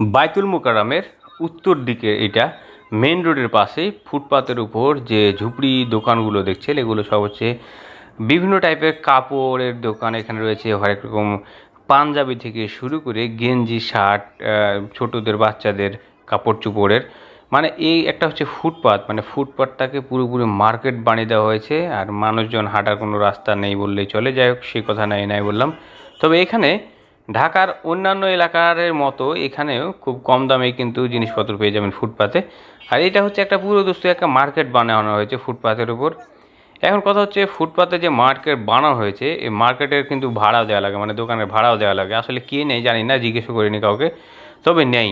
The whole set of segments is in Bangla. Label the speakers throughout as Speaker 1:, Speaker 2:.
Speaker 1: বাইতুল মোকারামের উত্তর দিকে এটা মেন রোডের পাশে ফুটপাতের উপর যে ঝুপড়ি দোকানগুলো দেখছেন, এগুলো সব হচ্ছে বিভিন্ন টাইপের কাপড়ের দোকান। এখানে রয়েছে হরেক রকম পাঞ্জাবি থেকে শুরু করে গেঞ্জি, শার্ট ছোটদের, বাচ্চাদের কাপড় চোপড়ের। মানে এই একটা হচ্ছে ফুটপাত। মানে ফুটপাতটাকে পুরোপুরি মার্কেট বানিয়ে দেওয়া হয়েছে, আর মানুষজন হাঁটার কোনো রাস্তা নেই বললেই চলে। যাই হোক, সে কথা নাই নাই বললাম। তবে এখানে ঢাকার অন্যান্য এলাকার মতো এখানেও খুব কম দামে কিন্তু জিনিসপত্র পেয়ে যাবেন ফুটপাতে। আর এটা হচ্ছে একটা পুরো দোস্ত একটা মার্কেট বানানো হয়েছে ফুটপাতের উপর। এখন কথা হচ্ছে ফুটপাতে যে মার্কেট বানানো হয়েছে এই মার্কেটের কিন্তু ভাড়াও দেওয়া লাগে মানে দোকানের ভাড়াও দেওয়া লাগে। আসলে কে নেই জানি না, জিজ্ঞেসও করিনি কাউকে, তবে নেই।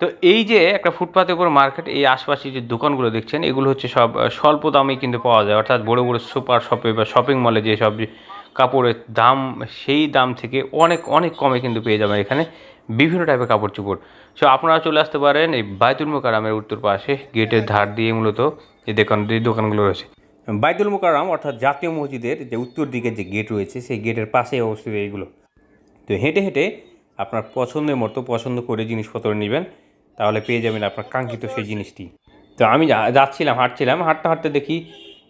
Speaker 1: তো এই যে একটা ফুটপাতের উপর মার্কেট, এই আশপাশে যে দোকানগুলো দেখছেন, এগুলো হচ্ছে সব স্বল্প দামে কিন্তু পাওয়া যায়। অর্থাৎ বড় বড় সুপার শপে বা শপিং মলে যে সব কাপড়ের দাম, সেই দাম থেকে অনেক অনেক কমে কিন্তু পেয়ে যাবেন এখানে বিভিন্ন টাইপের কাপড় চোপড়। সো আপনারা চলে আসতে পারেন এই বাইতুল মোকারামের উত্তর পাশে, গেটের ধার দিয়ে মূলত এই দোকান, এই দোকানগুলো রয়েছে। বাইতুল মোকারাম অর্থাৎ জাতীয় মসজিদের যে উত্তর দিকে যে গেট রয়েছে, সেই গেটের পাশেই অবস্থিত এইগুলো। তো হেঁটে হেঁটে আপনার পছন্দের মতো, পছন্দ করে জিনিসপত্র নেবেন, তাহলে পেয়ে যাবেন আপনার কাঙ্ক্ষিত সেই জিনিসটি। তো আমি যাচ্ছিলাম, হাঁটছিলাম, হাঁটতে হাঁটতে দেখি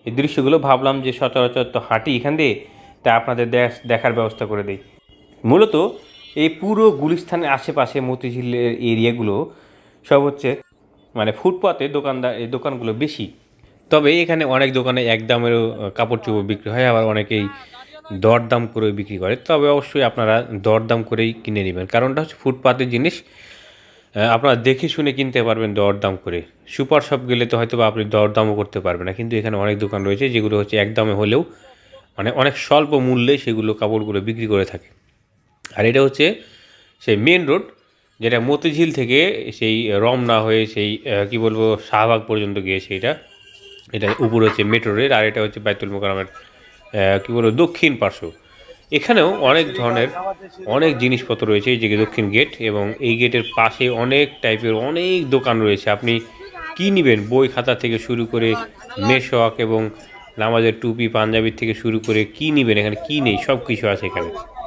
Speaker 1: এই দৃশ্যগুলো, ভাবলাম যে সচরাচর তো হাঁটি এখান দিয়ে তা আপনাদের দেখ- দেখার ব্যবস্থা করে দেই। মূলত এই পুরো গুলিস্থানের আশেপাশে মতিঝিলের এরিয়াগুলো সব হচ্ছে মানে ফুটপাতে দোকানদার এই দোকানগুলো বেশি। তবে এখানে অনেক দোকানে এক দামেরও কাপড় চোপড় বিক্রি হয়, আবার অনেকেই দরদাম করে বিক্রি করে। তবে অবশ্যই আপনারা দরদাম করেই কিনে নেবেন। কারণটা হচ্ছে ফুটপাতের জিনিস আপনারা দেখে শুনে কিনতে পারবেন দরদাম করে। সুপার শপ গেলে তো হয়তো আপনি দরদামও করতে পারবেন না। কিন্তু এখানে অনেক দোকান রয়েছে যেগুলো হচ্ছে একদমে হলেও মানে অনেক স্বল্প মূল্যে সেগুলো কাপড়গুলো বিক্রি করে থাকে। আর এটা হচ্ছে সেই মেন রোড যেটা মতিঝিল থেকে সেই রমনা হয়ে সেই কি বলব, শাহবাগ পর্যন্ত গিয়েছে এটা। এটা উপরে হচ্ছে মেট্রো রেল আর এটা হচ্ছে বাইতুল মোকারমের কী বলব, দক্ষিণ পার্শ্ব। এখানেও অনেক ধরনের অনেক জিনিসপত্র রয়েছে এই যে দক্ষিণ গেট এবং এই গেটের পাশে অনেক টাইপের অনেক দোকান রয়েছে। আপনি কী নেবেন? বই খাতা থেকে শুরু করে মেশক এবং নামাজের টুপি, পাঞ্জাবির থেকে শুরু করে কী নেবেন এখানে? কী নেই? সব কিছু আছে এখানে।